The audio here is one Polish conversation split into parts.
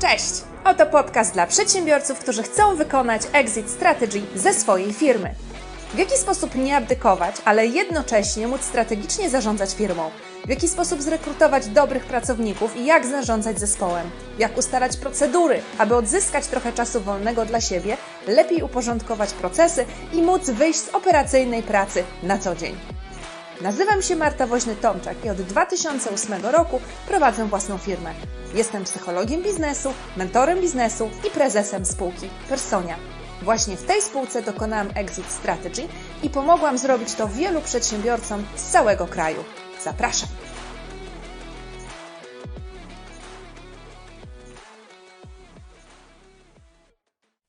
Cześć! Oto podcast dla przedsiębiorców, którzy chcą wykonać exit strategy ze swojej firmy. W jaki sposób nie abdykować, ale jednocześnie móc strategicznie zarządzać firmą? W jaki sposób zrekrutować dobrych pracowników i jak zarządzać zespołem? Jak ustalać procedury, aby odzyskać trochę czasu wolnego dla siebie, lepiej uporządkować procesy i móc wyjść z operacyjnej pracy na co dzień? Nazywam się Marta Woźny-Tomczak i od 2008 roku prowadzę własną firmę. Jestem psychologiem biznesu, mentorem biznesu i prezesem spółki Personia. Właśnie w tej spółce dokonałam exit strategy i pomogłam zrobić to wielu przedsiębiorcom z całego kraju. Zapraszam!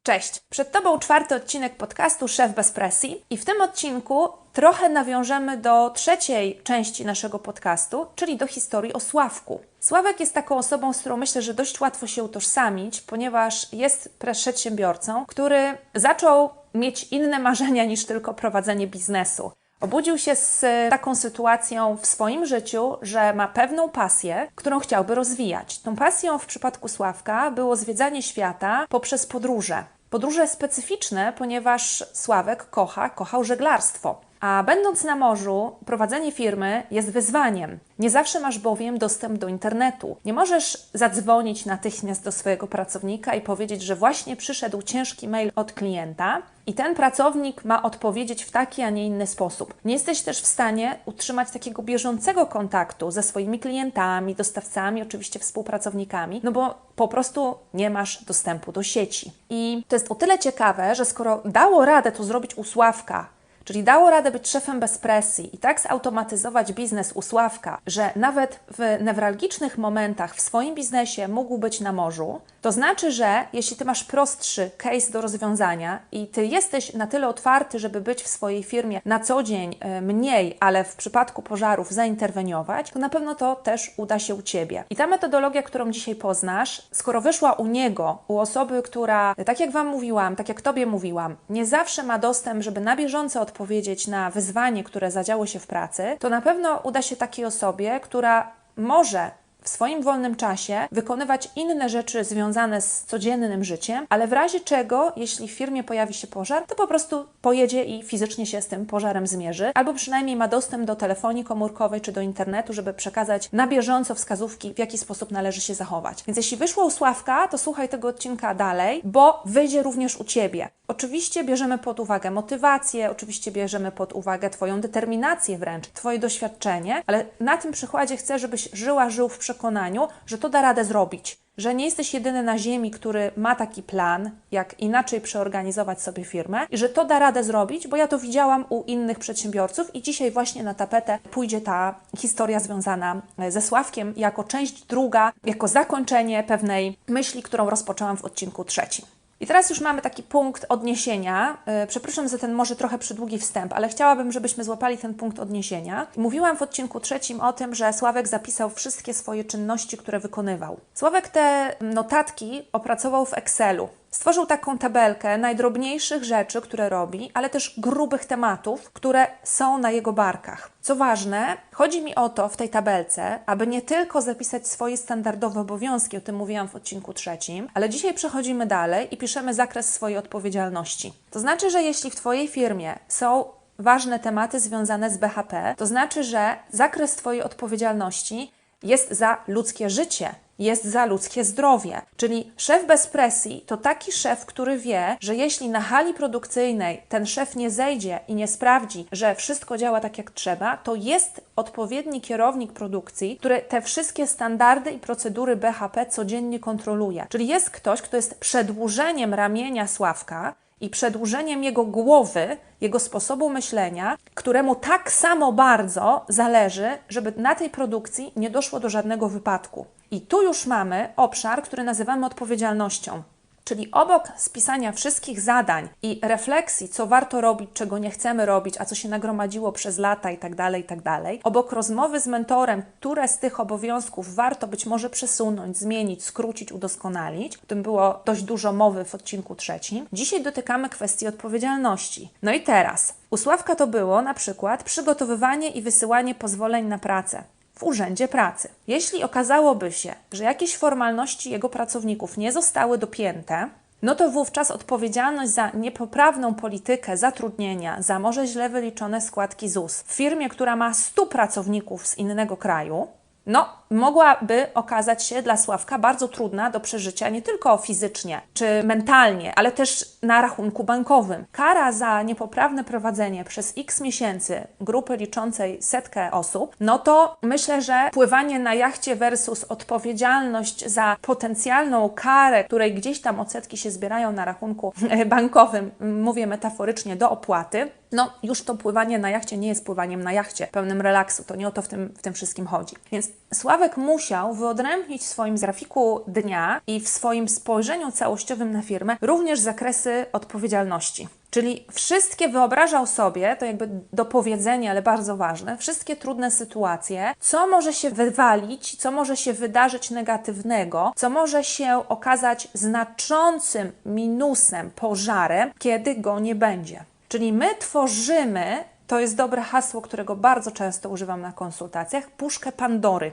Cześć! Przed Tobą czwarty odcinek podcastu Szef bez presji i w tym odcinku trochę nawiążemy do trzeciej części naszego podcastu, czyli do historii o Sławku. Sławek jest taką osobą, z którą myślę, że dość łatwo się utożsamić, ponieważ jest przedsiębiorcą, który zaczął mieć inne marzenia niż tylko prowadzenie biznesu. Obudził się z taką sytuacją w swoim życiu, że ma pewną pasję, którą chciałby rozwijać. Tą pasją w przypadku Sławka było zwiedzanie świata poprzez podróże. Podróże specyficzne, ponieważ Sławek kocha, kochał żeglarstwo. A będąc na morzu, prowadzenie firmy jest wyzwaniem. Nie zawsze masz bowiem dostęp do internetu. Nie możesz zadzwonić natychmiast do swojego pracownika i powiedzieć, że właśnie przyszedł ciężki mail od klienta i ten pracownik ma odpowiedzieć w taki, a nie inny sposób. Nie jesteś też w stanie utrzymać takiego bieżącego kontaktu ze swoimi klientami, dostawcami, oczywiście współpracownikami, no bo po prostu nie masz dostępu do sieci. I to jest o tyle ciekawe, że skoro dało radę to zrobić u Sławka, Czyli dało radę być szefem bez presji i tak zautomatyzować biznes u Sławka, że nawet w newralgicznych momentach w swoim biznesie mógł być na morzu, to znaczy, że jeśli ty masz prostszy case do rozwiązania i ty jesteś na tyle otwarty, żeby być w swojej firmie na co dzień e, mniej, ale w przypadku pożarów zainterweniować, to na pewno to też uda się u ciebie. I ta metodologia, którą dzisiaj poznasz, skoro wyszła u niego, u osoby, która, tak jak Wam mówiłam, tak jak Tobie mówiłam, nie zawsze ma dostęp, żeby na bieżąco odpowiedzieć na wyzwanie, które zadziało się w pracy, to na pewno uda się takiej osobie, która może w swoim wolnym czasie wykonywać inne rzeczy związane z codziennym życiem, ale w razie czego, jeśli w firmie pojawi się pożar, to po prostu pojedzie i fizycznie się z tym pożarem zmierzy, albo przynajmniej ma dostęp do telefonii komórkowej czy do internetu, żeby przekazać na bieżąco wskazówki, w jaki sposób należy się zachować. Więc jeśli wyszło u Sławka, to słuchaj tego odcinka dalej, bo wyjdzie również u Ciebie. Oczywiście bierzemy pod uwagę motywację, oczywiście bierzemy pod uwagę Twoją determinację wręcz, Twoje doświadczenie, ale na tym przykładzie chcę, żebyś żyła, żył w przekonaniu, że to da radę zrobić. Że nie jesteś jedyny na Ziemi, który ma taki plan, jak inaczej przeorganizować sobie firmę, i że to da radę zrobić, bo ja to widziałam u innych przedsiębiorców, i dzisiaj właśnie na tapetę pójdzie ta historia związana ze Sławkiem jako część druga, jako zakończenie pewnej myśli, którą rozpoczęłam w odcinku trzecim. I teraz już mamy taki punkt odniesienia. E, przepraszam za ten może trochę przydługi wstęp, ale chciałabym, żebyśmy złapali ten punkt odniesienia. Mówiłam w odcinku trzecim o tym, że Sławek zapisał wszystkie swoje czynności, które wykonywał. Sławek te notatki opracował w Excelu. Stworzył taką tabelkę najdrobniejszych rzeczy, które robi, ale też grubych tematów, które są na jego barkach. Co ważne, chodzi mi o to w tej tabelce, aby nie tylko zapisać swoje standardowe obowiązki, o tym mówiłam w odcinku trzecim, ale dzisiaj przechodzimy dalej i piszemy zakres swojej odpowiedzialności. To znaczy, że jeśli w Twojej firmie są ważne tematy związane z BHP, to znaczy, że zakres Twojej odpowiedzialności jest za ludzkie życie, jest za ludzkie zdrowie. Czyli szef bez presji to taki szef, który wie, że jeśli na hali produkcyjnej ten szef nie zejdzie i nie sprawdzi, że wszystko działa tak jak trzeba, to jest odpowiedni kierownik produkcji, który te wszystkie standardy i procedury BHP codziennie kontroluje. Czyli jest ktoś, kto jest przedłużeniem ramienia Sławka i przedłużeniem jego głowy, jego sposobu myślenia, któremu tak samo bardzo zależy, żeby na tej produkcji nie doszło do żadnego wypadku. I tu już mamy obszar, który nazywamy odpowiedzialnością. Czyli obok spisania wszystkich zadań i refleksji, co warto robić, czego nie chcemy robić, a co się nagromadziło przez lata i tak dalej, i tak obok rozmowy z mentorem, które z tych obowiązków warto być może przesunąć, zmienić, skrócić, udoskonalić, o tym było dość dużo mowy w odcinku trzecim, dzisiaj dotykamy kwestii odpowiedzialności. No i teraz, u Sławka to było na przykład przygotowywanie i wysyłanie pozwoleń na pracę w urzędzie pracy. Jeśli okazałoby się, że jakieś formalności jego pracowników nie zostały dopięte, no to wówczas odpowiedzialność za niepoprawną politykę zatrudnienia, za może źle wyliczone składki ZUS w firmie, która ma 100 pracowników z innego kraju, no, mogłaby okazać się dla Sławka bardzo trudna do przeżycia nie tylko fizycznie czy mentalnie, ale też na rachunku bankowym. Kara za niepoprawne prowadzenie przez x miesięcy grupy liczącej setkę osób, no to myślę, że pływanie na jachcie versus odpowiedzialność za potencjalną karę, której gdzieś tam odsetki się zbierają na rachunku bankowym, mówię metaforycznie, do opłaty, no już to pływanie na jachcie nie jest pływaniem na jachcie pełnym relaksu, to nie o to w tym, w tym wszystkim chodzi. Więc Sławek musiał wyodrębnić w swoim grafiku dnia i w swoim spojrzeniu całościowym na firmę również zakresy odpowiedzialności. Czyli wszystkie wyobrażał sobie, to jakby do powiedzenia, ale bardzo ważne, wszystkie trudne sytuacje, co może się wywalić, co może się wydarzyć negatywnego, co może się okazać znaczącym minusem, pożarem, kiedy go nie będzie. Czyli my tworzymy, to jest dobre hasło, którego bardzo często używam na konsultacjach, puszkę Pandory.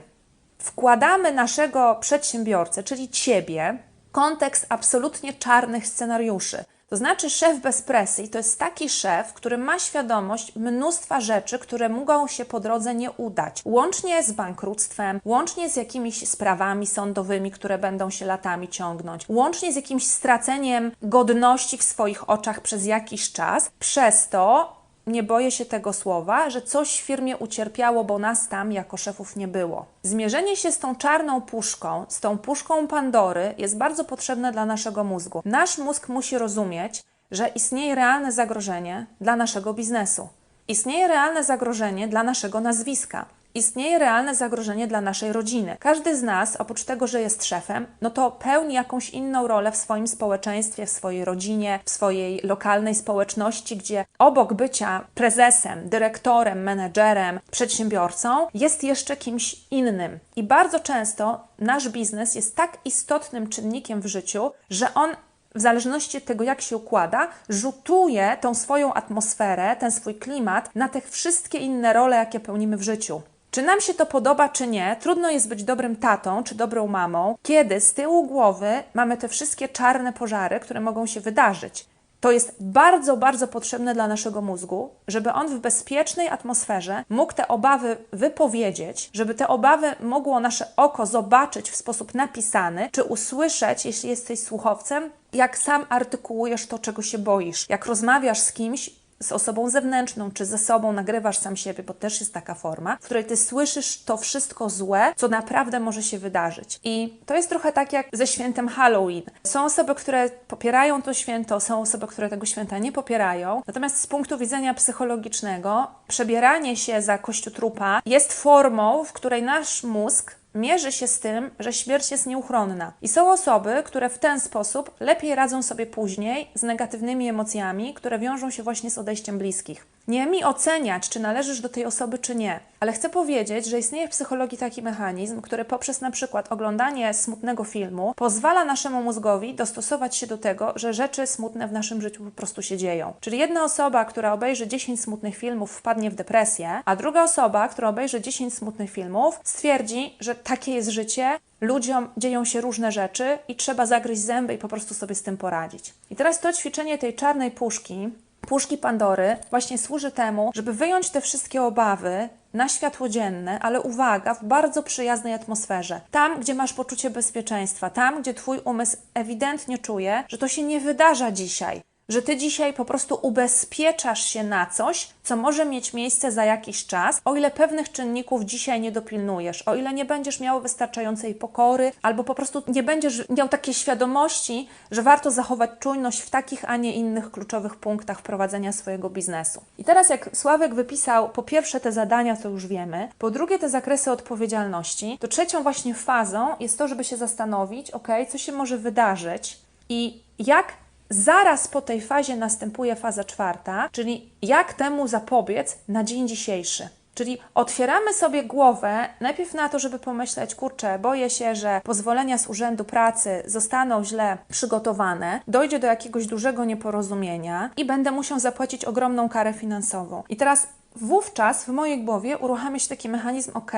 Wkładamy naszego przedsiębiorcę, czyli ciebie, kontekst absolutnie czarnych scenariuszy. To znaczy, szef bez presji to jest taki szef, który ma świadomość mnóstwa rzeczy, które mogą się po drodze nie udać. Łącznie z bankructwem, łącznie z jakimiś sprawami sądowymi, które będą się latami ciągnąć, łącznie z jakimś straceniem godności w swoich oczach przez jakiś czas. Przez to nie boję się tego słowa, że coś w firmie ucierpiało, bo nas tam jako szefów nie było. Zmierzenie się z tą czarną puszką, z tą puszką Pandory jest bardzo potrzebne dla naszego mózgu. Nasz mózg musi rozumieć, że istnieje realne zagrożenie dla naszego biznesu. Istnieje realne zagrożenie dla naszego nazwiska istnieje realne zagrożenie dla naszej rodziny. Każdy z nas, oprócz tego, że jest szefem, no to pełni jakąś inną rolę w swoim społeczeństwie, w swojej rodzinie, w swojej lokalnej społeczności, gdzie obok bycia prezesem, dyrektorem, menedżerem, przedsiębiorcą, jest jeszcze kimś innym. I bardzo często nasz biznes jest tak istotnym czynnikiem w życiu, że on w zależności od tego, jak się układa, rzutuje tą swoją atmosferę, ten swój klimat na te wszystkie inne role, jakie pełnimy w życiu. Czy nam się to podoba, czy nie, trudno jest być dobrym tatą czy dobrą mamą, kiedy z tyłu głowy mamy te wszystkie czarne pożary, które mogą się wydarzyć. To jest bardzo, bardzo potrzebne dla naszego mózgu, żeby on w bezpiecznej atmosferze mógł te obawy wypowiedzieć, żeby te obawy mogło nasze oko zobaczyć w sposób napisany, czy usłyszeć, jeśli jesteś słuchowcem, jak sam artykułujesz to, czego się boisz. Jak rozmawiasz z kimś, z osobą zewnętrzną, czy ze sobą nagrywasz sam siebie, bo też jest taka forma, w której ty słyszysz to wszystko złe, co naprawdę może się wydarzyć. I to jest trochę tak jak ze świętem Halloween. Są osoby, które popierają to święto, są osoby, które tego święta nie popierają. Natomiast z punktu widzenia psychologicznego, przebieranie się za kościotrupa jest formą, w której nasz mózg mierzy się z tym, że śmierć jest nieuchronna. I są osoby, które w ten sposób lepiej radzą sobie później z negatywnymi emocjami, które wiążą się właśnie z odejściem bliskich. Nie mi oceniać, czy należysz do tej osoby, czy nie, ale chcę powiedzieć, że istnieje w psychologii taki mechanizm, który poprzez na przykład oglądanie smutnego filmu pozwala naszemu mózgowi dostosować się do tego, że rzeczy smutne w naszym życiu po prostu się dzieją. Czyli jedna osoba, która obejrzy 10 smutnych filmów, wpadnie w depresję, a druga osoba, która obejrzy 10 smutnych filmów, stwierdzi, że takie jest życie, ludziom dzieją się różne rzeczy i trzeba zagryźć zęby i po prostu sobie z tym poradzić. I teraz to ćwiczenie tej czarnej puszki puszki Pandory właśnie służy temu, żeby wyjąć te wszystkie obawy na światło dzienne, ale uwaga, w bardzo przyjaznej atmosferze. Tam, gdzie masz poczucie bezpieczeństwa, tam, gdzie Twój umysł ewidentnie czuje, że to się nie wydarza dzisiaj, że ty dzisiaj po prostu ubezpieczasz się na coś, co może mieć miejsce za jakiś czas, o ile pewnych czynników dzisiaj nie dopilnujesz, o ile nie będziesz miał wystarczającej pokory, albo po prostu nie będziesz miał takiej świadomości, że warto zachować czujność w takich, a nie innych kluczowych punktach prowadzenia swojego biznesu. I teraz, jak Sławek wypisał po pierwsze te zadania, to już wiemy, po drugie te zakresy odpowiedzialności, to trzecią właśnie fazą jest to, żeby się zastanowić, ok, co się może wydarzyć i jak Zaraz po tej fazie następuje faza czwarta, czyli jak temu zapobiec na dzień dzisiejszy. Czyli otwieramy sobie głowę najpierw na to, żeby pomyśleć, kurczę, boję się, że pozwolenia z Urzędu Pracy zostaną źle przygotowane, dojdzie do jakiegoś dużego nieporozumienia i będę musiał zapłacić ogromną karę finansową. I teraz wówczas w mojej głowie uruchamia się taki mechanizm, ok,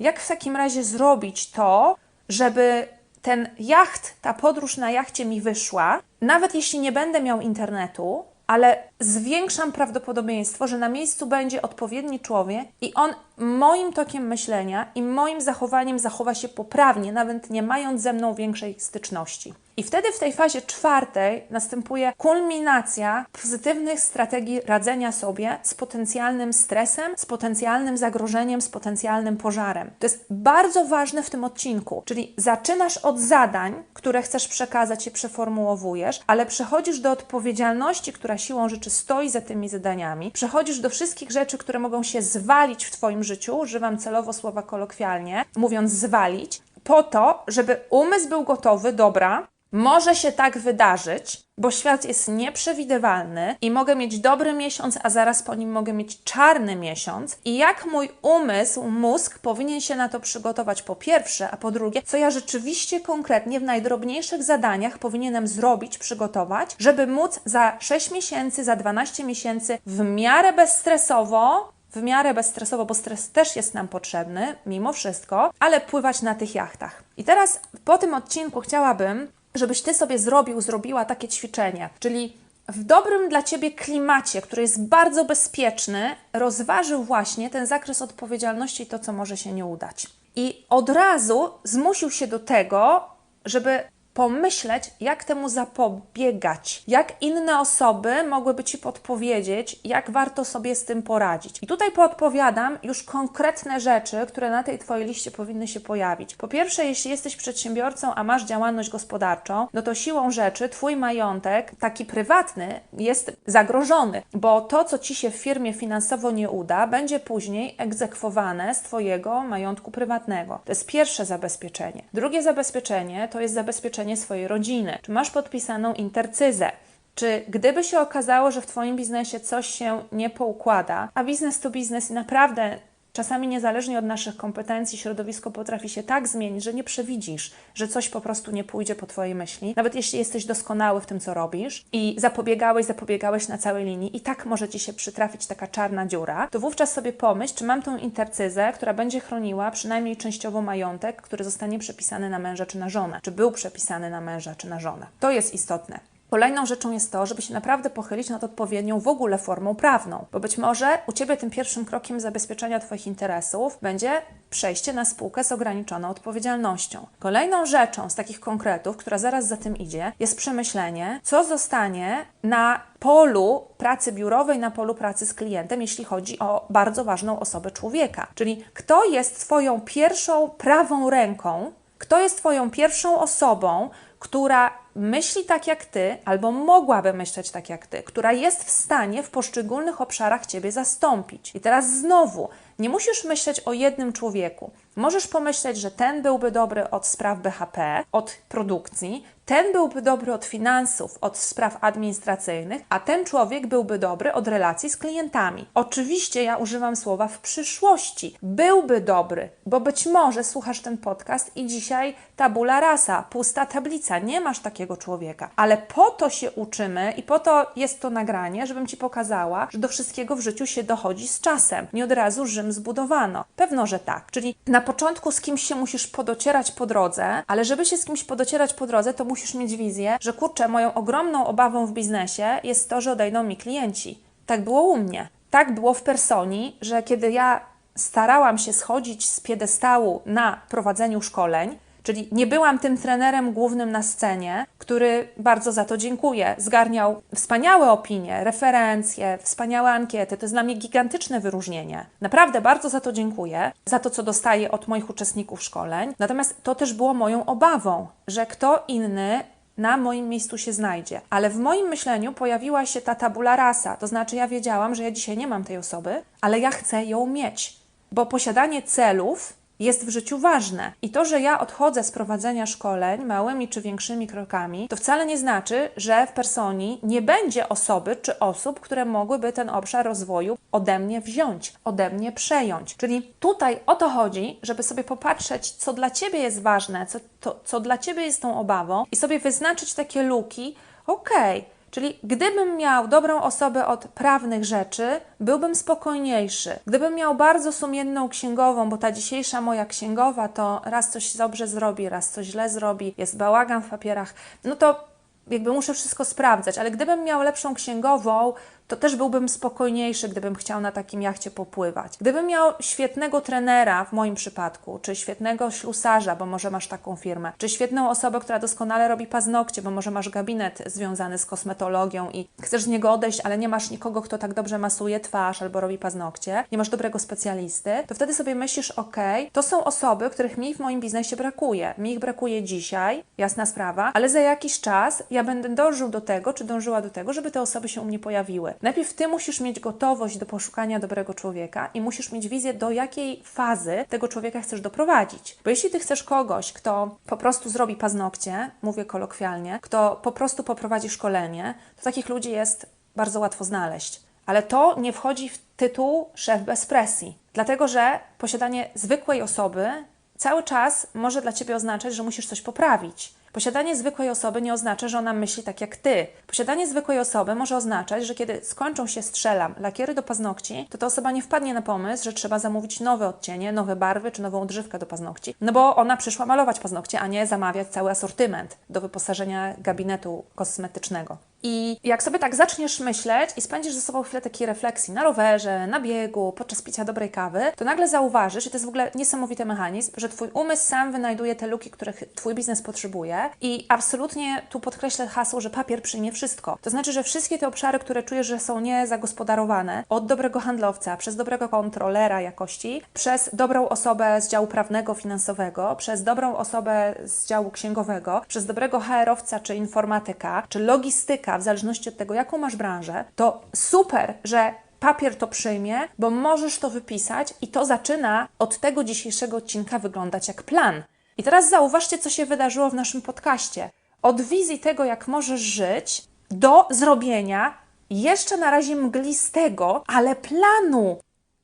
jak w takim razie zrobić to, żeby ten jacht, ta podróż na jachcie mi wyszła, nawet jeśli nie będę miał internetu, ale zwiększam prawdopodobieństwo, że na miejscu będzie odpowiedni człowiek i on moim tokiem myślenia i moim zachowaniem zachowa się poprawnie, nawet nie mając ze mną większej styczności. I wtedy w tej fazie czwartej następuje kulminacja pozytywnych strategii radzenia sobie z potencjalnym stresem, z potencjalnym zagrożeniem, z potencjalnym pożarem. To jest bardzo ważne w tym odcinku, czyli zaczynasz od zadań, które chcesz przekazać i przeformułowujesz, ale przechodzisz do odpowiedzialności, która siłą rzeczy stoi za tymi zadaniami, przechodzisz do wszystkich rzeczy, które mogą się zwalić w Twoim życiu, używam celowo słowa kolokwialnie, mówiąc zwalić, po to, żeby umysł był gotowy, dobra, może się tak wydarzyć, bo świat jest nieprzewidywalny i mogę mieć dobry miesiąc, a zaraz po nim mogę mieć czarny miesiąc. I jak mój umysł, mózg powinien się na to przygotować po pierwsze, a po drugie, co ja rzeczywiście konkretnie w najdrobniejszych zadaniach powinienem zrobić, przygotować, żeby móc za 6 miesięcy, za 12 miesięcy w miarę bezstresowo w miarę bezstresowo, bo stres też jest nam potrzebny, mimo wszystko, ale pływać na tych jachtach. I teraz po tym odcinku chciałabym, żebyś ty sobie zrobił, zrobiła takie ćwiczenie, czyli w dobrym dla ciebie klimacie, który jest bardzo bezpieczny, rozważył właśnie ten zakres odpowiedzialności i to, co może się nie udać. I od razu zmusił się do tego, żeby pomyśleć, jak temu zapobiegać, jak inne osoby mogłyby Ci podpowiedzieć, jak warto sobie z tym poradzić. I tutaj podpowiadam już konkretne rzeczy, które na tej Twojej liście powinny się pojawić. Po pierwsze, jeśli jesteś przedsiębiorcą, a masz działalność gospodarczą, no to siłą rzeczy Twój majątek, taki prywatny, jest zagrożony, bo to, co Ci się w firmie finansowo nie uda, będzie później egzekwowane z Twojego majątku prywatnego. To jest pierwsze zabezpieczenie. Drugie zabezpieczenie to jest zabezpieczenie zabezpieczenie swojej rodziny? Czy masz podpisaną intercyzę? Czy gdyby się okazało, że w Twoim biznesie coś się nie poukłada, a biznes to biznes i naprawdę Czasami niezależnie od naszych kompetencji środowisko potrafi się tak zmienić, że nie przewidzisz, że coś po prostu nie pójdzie po Twojej myśli. Nawet jeśli jesteś doskonały w tym, co robisz i zapobiegałeś, zapobiegałeś na całej linii i tak może Ci się przytrafić taka czarna dziura, to wówczas sobie pomyśl, czy mam tą intercyzę, która będzie chroniła przynajmniej częściowo majątek, który zostanie przepisany na męża czy na żonę, czy był przepisany na męża czy na żonę. To jest istotne. Kolejną rzeczą jest to, żeby się naprawdę pochylić nad odpowiednią w ogóle formą prawną, bo być może u Ciebie tym pierwszym krokiem zabezpieczenia Twoich interesów będzie przejście na spółkę z ograniczoną odpowiedzialnością. Kolejną rzeczą z takich konkretów, która zaraz za tym idzie, jest przemyślenie, co zostanie na polu pracy biurowej, na polu pracy z klientem, jeśli chodzi o bardzo ważną osobę człowieka. Czyli kto jest Twoją pierwszą prawą ręką, kto jest Twoją pierwszą osobą, która myśli tak jak ty, albo mogłaby myśleć tak jak ty, która jest w stanie w poszczególnych obszarach ciebie zastąpić. I teraz znowu, nie musisz myśleć o jednym człowieku. Możesz pomyśleć, że ten byłby dobry od spraw BHP, od produkcji, ten byłby dobry od finansów, od spraw administracyjnych, a ten człowiek byłby dobry od relacji z klientami. Oczywiście ja używam słowa w przyszłości. Byłby dobry, bo być może słuchasz ten podcast i dzisiaj tabula rasa, pusta tablica, nie masz takiego człowieka. Ale po to się uczymy i po to jest to nagranie, żebym Ci pokazała, że do wszystkiego w życiu się dochodzi z czasem. Nie od razu Rzym zbudowano. Pewno, że tak. Czyli na początku z kimś się musisz podocierać po drodze, ale żeby się z kimś podocierać po drodze, to musisz mieć wizję, że kurczę, moją ogromną obawą w biznesie jest to, że odejdą mi klienci. Tak było u mnie. Tak było w personi, że kiedy ja starałam się schodzić z piedestału na prowadzeniu szkoleń, Czyli nie byłam tym trenerem głównym na scenie, który bardzo za to dziękuję. Zgarniał wspaniałe opinie, referencje, wspaniałe ankiety. To jest dla mnie gigantyczne wyróżnienie. Naprawdę bardzo za to dziękuję, za to, co dostaję od moich uczestników szkoleń. Natomiast to też było moją obawą, że kto inny na moim miejscu się znajdzie. Ale w moim myśleniu pojawiła się ta tabula rasa, to znaczy ja wiedziałam, że ja dzisiaj nie mam tej osoby, ale ja chcę ją mieć, bo posiadanie celów jest w życiu ważne. I to, że ja odchodzę z prowadzenia szkoleń małymi czy większymi krokami, to wcale nie znaczy, że w personi nie będzie osoby czy osób, które mogłyby ten obszar rozwoju ode mnie wziąć, ode mnie przejąć. Czyli tutaj o to chodzi, żeby sobie popatrzeć, co dla Ciebie jest ważne, co, to, co dla Ciebie jest tą obawą i sobie wyznaczyć takie luki, okej, okay, Czyli gdybym miał dobrą osobę od prawnych rzeczy, byłbym spokojniejszy. Gdybym miał bardzo sumienną księgową, bo ta dzisiejsza moja księgowa to raz coś dobrze zrobi, raz coś źle zrobi, jest bałagan w papierach, no to jakby muszę wszystko sprawdzać, ale gdybym miał lepszą księgową, to też byłbym spokojniejszy, gdybym chciał na takim jachcie popływać. Gdybym miał świetnego trenera w moim przypadku, czy świetnego ślusarza, bo może masz taką firmę, czy świetną osobę, która doskonale robi paznokcie, bo może masz gabinet związany z kosmetologią i chcesz z niego odejść, ale nie masz nikogo, kto tak dobrze masuje twarz albo robi paznokcie, nie masz dobrego specjalisty, to wtedy sobie myślisz, ok, to są osoby, których mi w moim biznesie brakuje. Mi ich brakuje dzisiaj, jasna sprawa, ale za jakiś czas ja będę dążył do tego, czy dążyła do tego, żeby te osoby się u mnie pojawiły. Najpierw ty musisz mieć gotowość do poszukania dobrego człowieka i musisz mieć wizję, do jakiej fazy tego człowieka chcesz doprowadzić. Bo jeśli ty chcesz kogoś, kto po prostu zrobi paznokcie, mówię kolokwialnie, kto po prostu poprowadzi szkolenie, to takich ludzi jest bardzo łatwo znaleźć. Ale to nie wchodzi w tytuł szef bez presji, dlatego że posiadanie zwykłej osoby cały czas może dla ciebie oznaczać, że musisz coś poprawić. Posiadanie zwykłej osoby nie oznacza, że ona myśli tak jak ty. Posiadanie zwykłej osoby może oznaczać, że kiedy skończą się strzelam lakiery do paznokci, to ta osoba nie wpadnie na pomysł, że trzeba zamówić nowe odcienie, nowe barwy czy nową odżywkę do paznokci. No bo ona przyszła malować paznokcie, a nie zamawiać cały asortyment do wyposażenia gabinetu kosmetycznego. I jak sobie tak zaczniesz myśleć i spędzisz ze sobą chwilę takiej refleksji na rowerze, na biegu, podczas picia dobrej kawy, to nagle zauważysz, i to jest w ogóle niesamowity mechanizm, że Twój umysł sam wynajduje te luki, których Twój biznes potrzebuje i absolutnie tu podkreślę hasło, że papier przyjmie wszystko. To znaczy, że wszystkie te obszary, które czujesz, że są niezagospodarowane, od dobrego handlowca, przez dobrego kontrolera jakości, przez dobrą osobę z działu prawnego, finansowego, przez dobrą osobę z działu księgowego, przez dobrego HR-owca czy informatyka, czy logistyka, w zależności od tego, jaką masz branżę, to super, że papier to przyjmie, bo możesz to wypisać i to zaczyna od tego dzisiejszego odcinka wyglądać jak plan. I teraz zauważcie, co się wydarzyło w naszym podcaście. Od wizji tego, jak możesz żyć, do zrobienia jeszcze na razie mglistego, ale planu.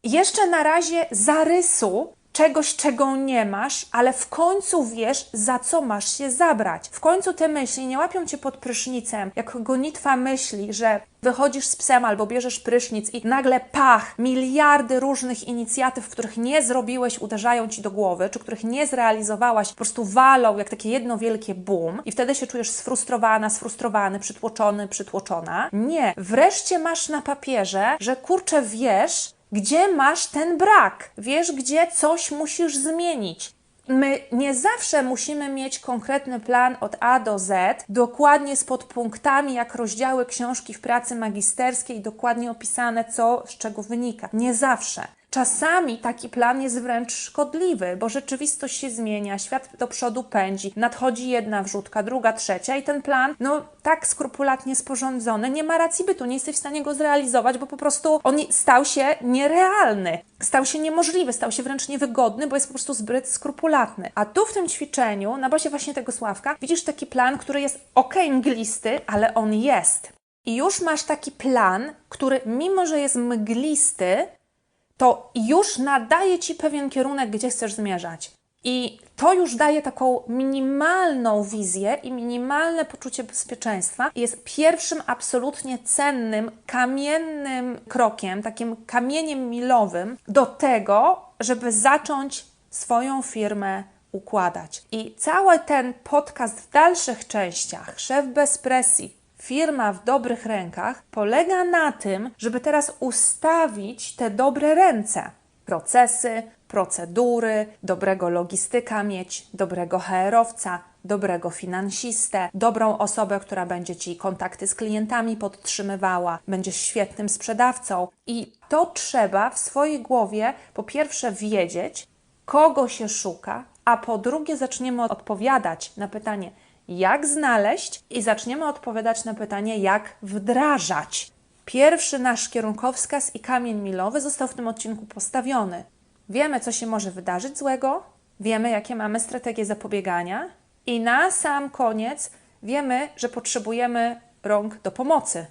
Jeszcze na razie zarysu czegoś, czego nie masz, ale w końcu wiesz, za co masz się zabrać. W końcu te myśli nie łapią cię pod prysznicem, jak gonitwa myśli, że wychodzisz z psem albo bierzesz prysznic i nagle pach, miliardy różnych inicjatyw, których nie zrobiłeś, uderzają ci do głowy, czy których nie zrealizowałaś, po prostu walą jak takie jedno wielkie boom i wtedy się czujesz sfrustrowana, sfrustrowany, przytłoczony, przytłoczona. Nie. Wreszcie masz na papierze, że kurczę wiesz, gdzie masz ten brak, wiesz, gdzie coś musisz zmienić. My nie zawsze musimy mieć konkretny plan od A do Z, dokładnie z podpunktami, jak rozdziały książki w pracy magisterskiej, dokładnie opisane, co z czego wynika. Nie zawsze. Czasami taki plan jest wręcz szkodliwy, bo rzeczywistość się zmienia, świat do przodu pędzi, nadchodzi jedna wrzutka, druga, trzecia i ten plan, no tak skrupulatnie sporządzony, nie ma racji bytu, nie jesteś w stanie go zrealizować, bo po prostu on stał się nierealny, stał się niemożliwy, stał się wręcz niewygodny, bo jest po prostu zbyt skrupulatny. A tu w tym ćwiczeniu, na bazie właśnie tego Sławka, widzisz taki plan, który jest ok, mglisty, ale on jest. I już masz taki plan, który mimo, że jest mglisty, to już nadaje ci pewien kierunek, gdzie chcesz zmierzać. I to już daje taką minimalną wizję i minimalne poczucie bezpieczeństwa. Jest pierwszym absolutnie cennym, kamiennym krokiem, takim kamieniem milowym do tego, żeby zacząć swoją firmę układać. I cały ten podcast w dalszych częściach, szef bez presji, firma w dobrych rękach polega na tym, żeby teraz ustawić te dobre ręce. Procesy, procedury, dobrego logistyka mieć, dobrego HR-owca, dobrego finansistę, dobrą osobę, która będzie Ci kontakty z klientami podtrzymywała, będziesz świetnym sprzedawcą. I to trzeba w swojej głowie po pierwsze wiedzieć, kogo się szuka, a po drugie zaczniemy odpowiadać na pytanie, jak znaleźć i zaczniemy odpowiadać na pytanie, jak wdrażać. Pierwszy nasz kierunkowskaz i kamień milowy został w tym odcinku postawiony. Wiemy, co się może wydarzyć złego, wiemy, jakie mamy strategie zapobiegania, i na sam koniec wiemy, że potrzebujemy rąk do pomocy.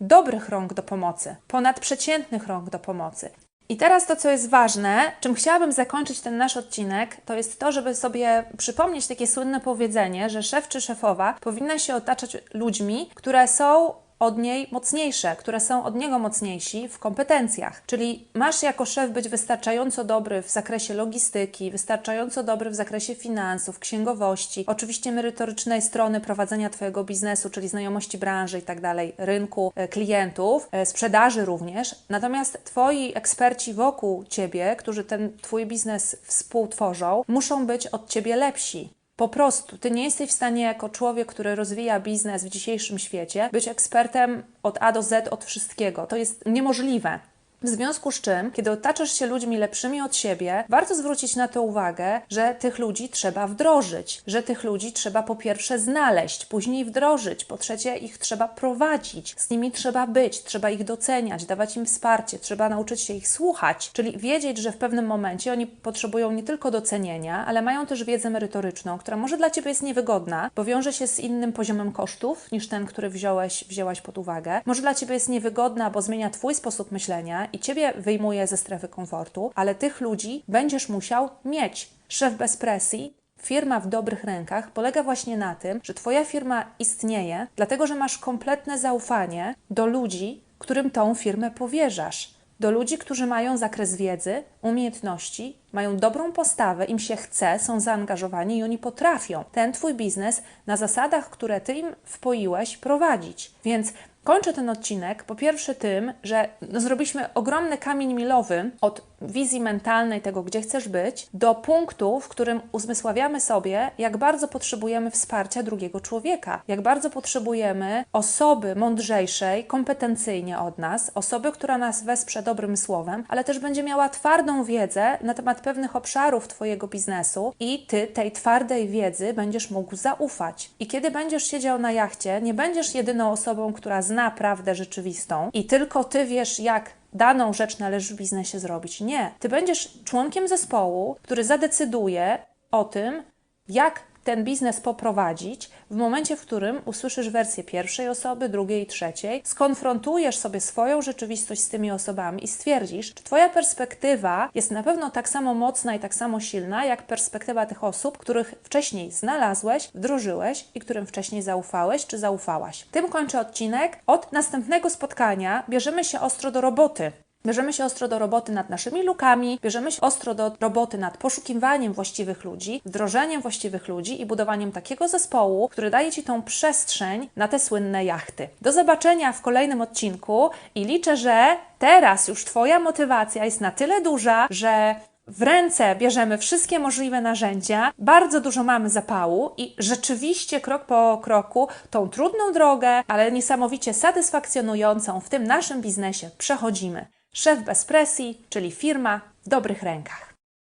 Dobrych rąk do pomocy, ponadprzeciętnych rąk do pomocy. I teraz to, co jest ważne, czym chciałabym zakończyć ten nasz odcinek, to jest to, żeby sobie przypomnieć takie słynne powiedzenie, że szef czy szefowa powinna się otaczać ludźmi, które są od niej mocniejsze, które są od niego mocniejsi w kompetencjach. Czyli masz jako szef być wystarczająco dobry w zakresie logistyki, wystarczająco dobry w zakresie finansów, księgowości, oczywiście merytorycznej strony prowadzenia Twojego biznesu, czyli znajomości branży i tak dalej, rynku, e, klientów, e, sprzedaży również. Natomiast Twoi eksperci wokół Ciebie, którzy ten Twój biznes współtworzą, muszą być od Ciebie lepsi. Po prostu, ty nie jesteś w stanie jako człowiek, który rozwija biznes w dzisiejszym świecie, być ekspertem od A do Z od wszystkiego. To jest niemożliwe. W związku z czym, kiedy otaczasz się ludźmi lepszymi od siebie, warto zwrócić na to uwagę, że tych ludzi trzeba wdrożyć, że tych ludzi trzeba po pierwsze znaleźć, później wdrożyć, po trzecie ich trzeba prowadzić, z nimi trzeba być, trzeba ich doceniać, dawać im wsparcie, trzeba nauczyć się ich słuchać, czyli wiedzieć, że w pewnym momencie oni potrzebują nie tylko docenienia, ale mają też wiedzę merytoryczną, która może dla Ciebie jest niewygodna, bo wiąże się z innym poziomem kosztów niż ten, który wziąłeś, wzięłaś pod uwagę. Może dla Ciebie jest niewygodna, bo zmienia Twój sposób myślenia i Ciebie wyjmuje ze strefy komfortu, ale tych ludzi będziesz musiał mieć. Szef bez presji, firma w dobrych rękach polega właśnie na tym, że Twoja firma istnieje, dlatego że masz kompletne zaufanie do ludzi, którym tą firmę powierzasz. Do ludzi, którzy mają zakres wiedzy, umiejętności, mają dobrą postawę, im się chce, są zaangażowani i oni potrafią ten Twój biznes na zasadach, które Ty im wpoiłeś, prowadzić. Więc Kończę ten odcinek po pierwsze tym, że no, zrobiliśmy ogromny kamień milowy od wizji mentalnej tego, gdzie chcesz być, do punktu, w którym uzmysławiamy sobie, jak bardzo potrzebujemy wsparcia drugiego człowieka, jak bardzo potrzebujemy osoby mądrzejszej, kompetencyjnie od nas, osoby, która nas wesprze dobrym słowem, ale też będzie miała twardą wiedzę na temat pewnych obszarów Twojego biznesu i Ty tej twardej wiedzy będziesz mógł zaufać. I kiedy będziesz siedział na jachcie, nie będziesz jedyną osobą, która zna prawdę rzeczywistą i tylko Ty wiesz, jak daną rzecz należy w biznesie zrobić. Nie. Ty będziesz członkiem zespołu, który zadecyduje o tym, jak ten biznes poprowadzić w momencie, w którym usłyszysz wersję pierwszej osoby, drugiej i trzeciej, skonfrontujesz sobie swoją rzeczywistość z tymi osobami i stwierdzisz, czy Twoja perspektywa jest na pewno tak samo mocna i tak samo silna, jak perspektywa tych osób, których wcześniej znalazłeś, wdrożyłeś i którym wcześniej zaufałeś czy zaufałaś. Tym kończę odcinek. Od następnego spotkania bierzemy się ostro do roboty. Bierzemy się ostro do roboty nad naszymi lukami, bierzemy się ostro do roboty nad poszukiwaniem właściwych ludzi, wdrożeniem właściwych ludzi i budowaniem takiego zespołu, który daje Ci tą przestrzeń na te słynne jachty. Do zobaczenia w kolejnym odcinku i liczę, że teraz już Twoja motywacja jest na tyle duża, że w ręce bierzemy wszystkie możliwe narzędzia, bardzo dużo mamy zapału i rzeczywiście krok po kroku tą trudną drogę, ale niesamowicie satysfakcjonującą w tym naszym biznesie przechodzimy. Szef bez presji, czyli firma w dobrych rękach.